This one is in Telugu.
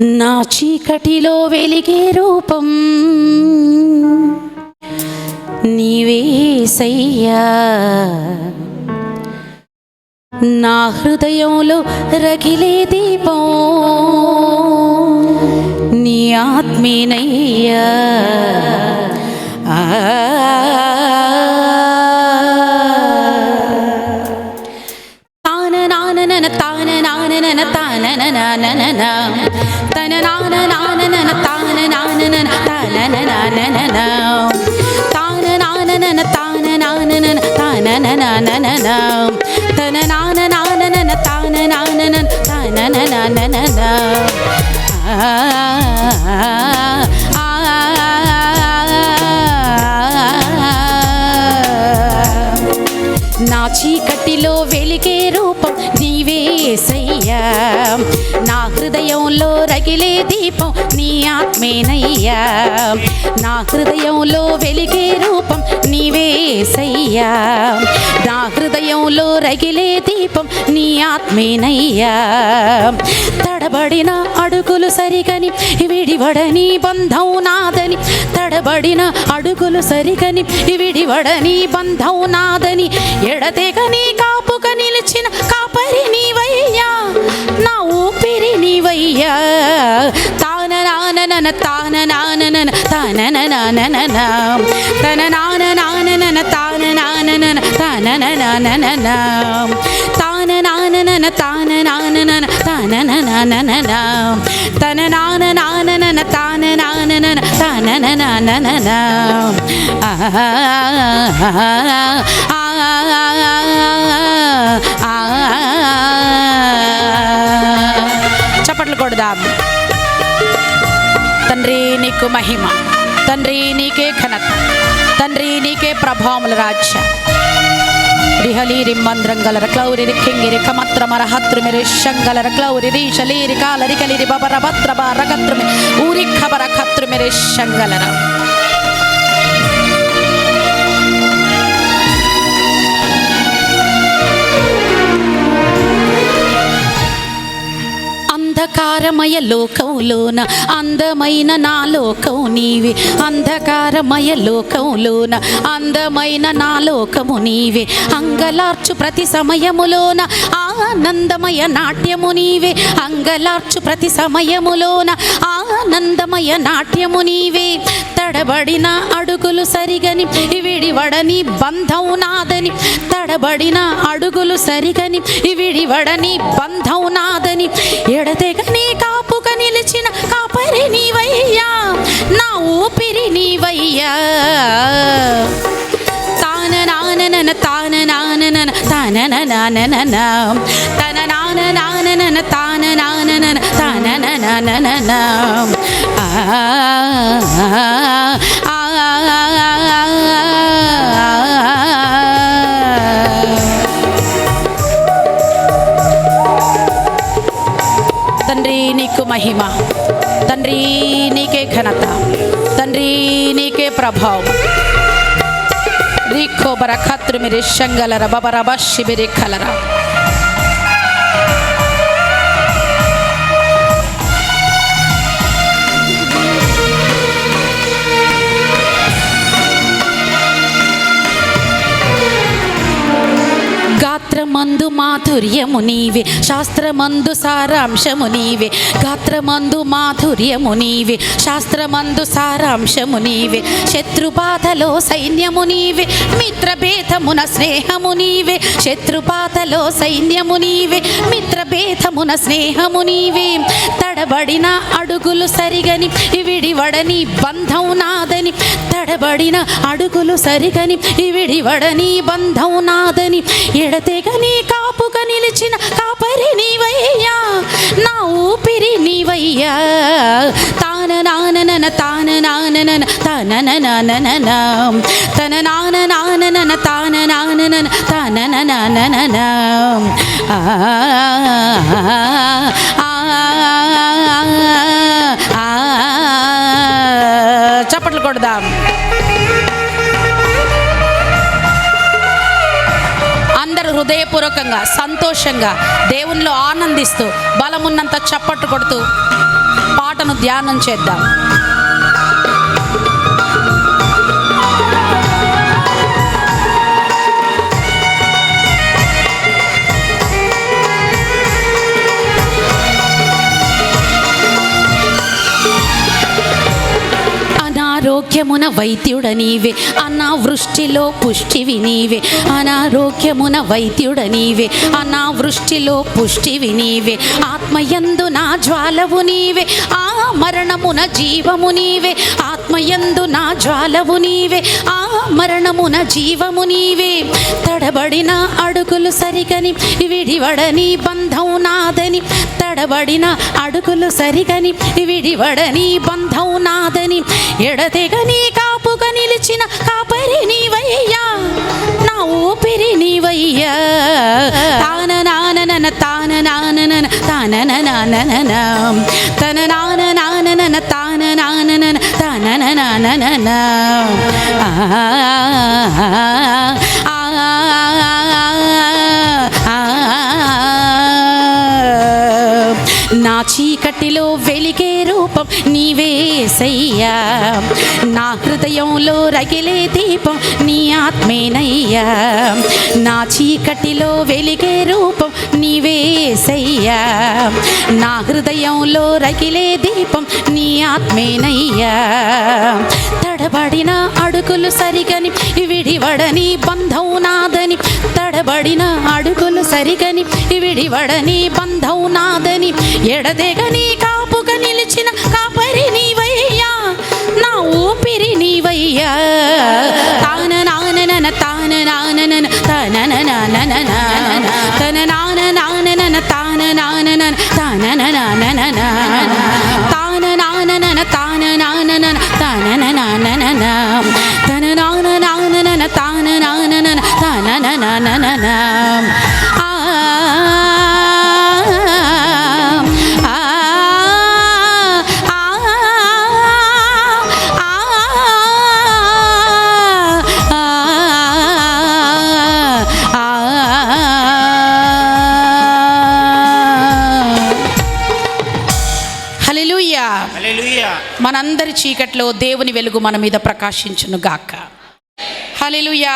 నా చీకటిలో వెలిగే రూపం నీవేసయ్యా నా హృదయంలో రగిలే దీపం నీ ఆత్మీనయ్యా. ఆ తాన నాననన తాన తన నాన నాననన తాన నాననన తాన నననన తాన నాననన తాన నాననన తాన నననన తన నాన నాననన తాన నాననన తాన నననన ఆ నా చీకటిలో వెలిగే రూపం నా హృదయంలో రగిలే దీపం నీ ఆత్మేనయ్యా. నా హృదయంలో వెలిగే రూపం నీవేసయ్యా నా హృదయంలో రగిలే దీపం నీ ఆత్మేనయ్యా. తడబడిన అడుగులు సరిగని విడివడని బంధం నాదని. తడబడిన అడుగులు సరిగని విడివడని బంధం నాదని. ఎడతెగని కా చప్పట్లు కొడదాం తండ్రి నీకు మహిమ ప్రభావముల రాజ్య. రిహలీరి రింబంద్రం గలర క్లౌరి రిక్కింగిరి కమత్ర మర హత్రు మిరి శంగలర క్లౌరి రీషలీరి కాలరి కలిరి బబర భద్ర బార కత్రుమి ఊరి ఖబర ఖత్రుమిరి శంగలర. అంధకారమయ లోకంలోన అందమైన నా లోకం నీవే. అంధకారమయ లోకంలోన అందమైన నా లోకము నీవే. అంగలార్చు ప్రతి సమయములోన ఆనందమయ నాట్యము నీవే. అంగలార్చు ప్రతి సమయములోన ఆనందమయ నాట్యము నీవే. తడబడిన అడుగులు సరిగని విడివడని బంధం నాదని. తడబడిన అడుగులు సరిగని విడివడని బంధం నాదని. ఎడతెగని కాపుక నిలిచిన కాపరి నీవయ్యా నా ఊపిరి నీవయ్యా. తాన నాననన తాన నాననన తాన నాననన తన నాన నాననన తాన నాననన తాన నాననన ఆ. తండ్రి నీకు మహిమ తండ్రి నీకే ఘనత తండ్రి నీకే ప్రభావం రీఖో బర ఖత్రు మిరి శంగలర బబర బషిబిరి ఖలర మందు మాధుర్యము నీవే. శాస్త్రమందు సారాంశము నీవే. గాత్రమందు మాధుర్యము నీవే. శాస్త్రమందు సారాంశము నీవే. శత్రుపాతలో సైన్యము నీవే. మిత్రభేదమున స్నేహము నీవే. శత్రుపాతలో సైన్యము నీవే. మిత్రభేదమున స్నేహము నీవే. తడబడిన అడుగులు సరిగని విడివడని బంధం నాదని. తడబడిన అడుగులు సరిగని విడివడని బంధం నాదని. ఎడతెగని నీ కాపుగా నిలిచిన కాపరి నీవయ్యా. నా ఊపిరి నీవయ్యా. తాన నాననన తాన నాననన తన నాననన తన నాన నాననన తాన నాననన తన నాననన ఆ. చప్పట్లు కొడదాం. హృదయపూర్వకంగా సంతోషంగా దేవునిలో ఆనందిస్తూ బలమున్నంత చప్పట్టు కొడుతూ పాటను ధ్యానం చేద్దాం. అనారోగ్యమున వైద్యుడ నీవే అనావృష్టిలో పుష్టివి నీవే అనారోగ్యమున వైద్యుడ నీవే అనావృష్టిలో పుష్టివి నీవే ఆత్మయందు నా జ్వాలవు నీవే ఆ మరణమున జీవము నీవే ఆత్మయందు నా జ్వాలవు నీవే ఆ మరణమున జీవము నీవే. తడబడిన అడుగులు సరిగని విడివడని బంధం నాదని. తడబడిన అడుగులు సరిగని విడివడని బంధం నాదని. ఎడతెగని కాపుగా నిలిచిన కాపరి నీవయ్యా నా ఊపిరి నీవయ్యా. తాన నానన తాన నానన తాన నానన తన నాన నానన తాన నానన na na na na na na ah, ah, ah, ah, ah, ah. నాచి చీకటిలో వెలిగే రూపం నీవేసయ్యా నా హృదయంలో రగిలే దీపం నీ ఆత్మేనయ్యా. నా చీకటిలో వెలిగే రూపం నీవేసయ్యా నా హృదయంలో రగిలే దీపం నీ ఆత్మేనయ్యా. తడబడిన అడుగులు సరిగని విడివడని బంధం నాదని. తడబడిన అడుగులు సరిగని విడివడని బంధం నాదని. ఎడదెగని నిలిచిన కాపరి నీవయ్యా నా ఊపిరి నీవయ్యా తాన నానన తాన నానన తన నానన తన నాన నానన తాన నానన తాన నానన తాన నానన తాన నానన తాన నానన తన నాన నానన తాన నానన తాన నానన మనందరి చీకట్లో దేవుని వెలుగు మన మీద ప్రకాశించును గాక హల్లెలూయా.